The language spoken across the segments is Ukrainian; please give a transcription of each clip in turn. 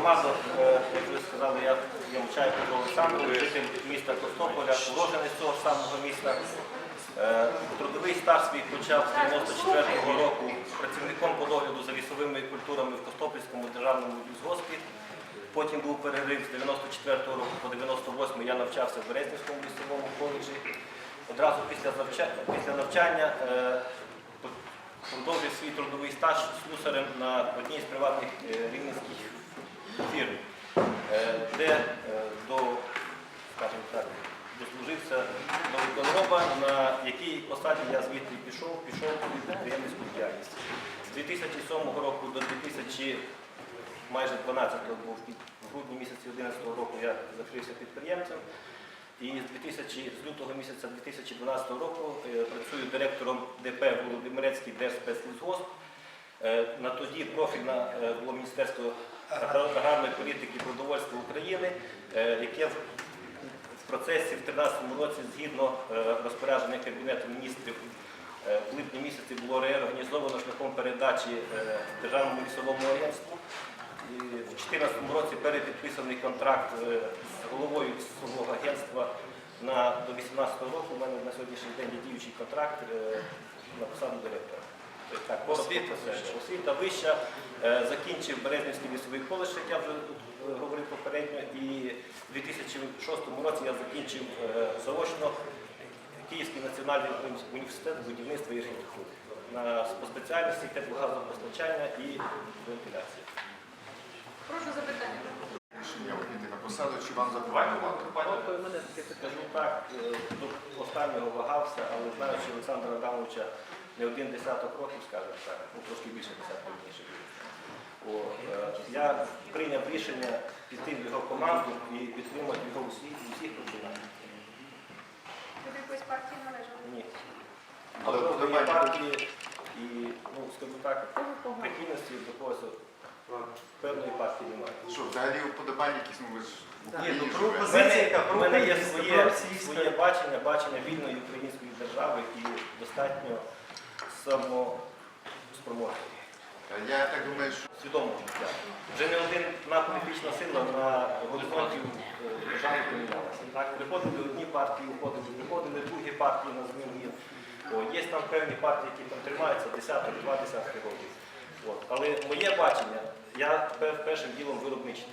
громаду, е, як ви сказали, я Ямчай Петро Олександрович, житель міста Костополя, уроджений з цього самого міста. Е, Трудовий стаж свій почав з 94-го року працівником по догляду за лісовими культурами в Костопільському державному лісгоспі. Потім був перерив з 94-го року по 98-й я навчався в Березнівському лісовому коледжі. Одразу після навчання, після навчання е, продовжив свій трудовий стаж слюсарем на одній з приватних е, рівненських фірм, е, де е, до, скажімо так, дослужився до на якій посаді я звідти пішов, пішов у підприємницьку діяльність. З 2007 року до 2000 майже 12 бо в грудні місяці 2011 року я закрився підприємцем. І з 2000, з лютого місяця 2012 року е, працюю директором ДП Володимирецький Держспецлісгосп. Е, На тоді профільне е, було Міністерство агра- аграрної політики і продовольства України, яке в в процесі в 2013 році, згідно е, розпорядження Кабінету міністрів, е, в липні місяці було реорганізовано шляхом передачі е, Державному лісовому агентству. І в 2014 році перепідписаний контракт з головою лісового агентства на, до 2018 року. У мене на сьогоднішній день є діючий контракт на посаду директора. Тобто, так, Освіта. Освіта вища. Закінчив Березнівський лісовий коледж, як я вже говорив попередньо, і в 2006 році я закінчив е, заочно Київський національний університет будівництва і архітектури по спеціальності теплогазопостачання і вентиляція. Прошу запитання. Рішення вийти на посаду, чи вам запропонували? Скажу так, е, до останнього вагався, але знаючи Олександра Адамовича не один десяток років, скажімо так, ну трошки більше десяток більше. О, е, я прийняв рішення піти в його команду і підтримати його у всіх, у всіх. Ви до якоїсь партії належали? Ні. Але До жодної партії і, ну, скажу так, прихильності до когось певної партії немає. Що, взагалі уподобання якісь, ну ви ж в Ні, Україні ну, про живете. У мене, яка у мене є своє, своє бачення, бачення вільної української держави і достатньо самоспроможної. Е, Я так думаю, що Свідомого життя. Вже не один одна політична сила на горизонті держави помінялася. Так, приходили одні партії, уходили, приходили другі партії на зміну. О, Є там певні партії, які там тримаються десяток, два десятки років. От. Але моє бачення, я пер- першим ділом виробничий.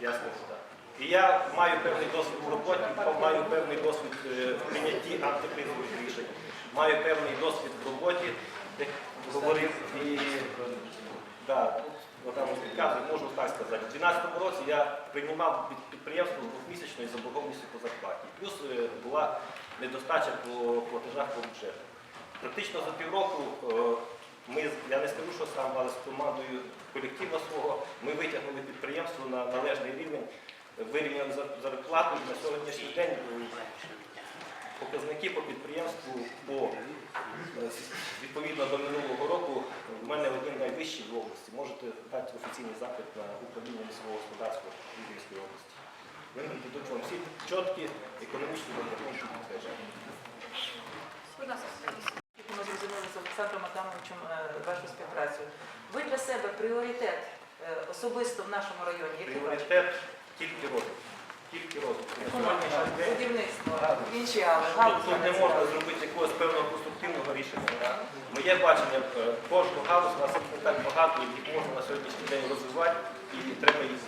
Я скажу так. І я маю певний досвід в роботі, маю певний досвід е, в прийнятті антикризових рішень, маю певний досвід в роботі, як говорив і да, підказує, можу так сказати. У 2012 році я приймав під- підприємство з двохмісячною заборгованістю по зарплаті. Плюс е, була недостача по платежах по бюджету. Практично за півроку е, ми, я не скажу, що сам, але з командою колективу свого ми витягнули підприємство на належний рівень, вирівняли зар- зарплату на сьогоднішній день показники по підприємству по е, відповідно до минулого року в мене один найвищий в області. Можете дати офіційний запит на управління лісового господарства Львівської області. Вони дадуть вам всі чіткі економічні розрахунки підтвердження. Будь ласка. Ми зрозуміли з Олександром Адамовичем е, вашу співпрацю. Ви для себе пріоритет е, особисто в нашому районі, який? Пріоритет тільки розвиток. Тільки розвиток. Будівництво, інші галузі. Тут, не можна зробити якогось певного конструктивного рішення. да. Моє бачення, е, кожну галузь у нас не так багато, їх можна на сьогоднішній день розвивати і треба їх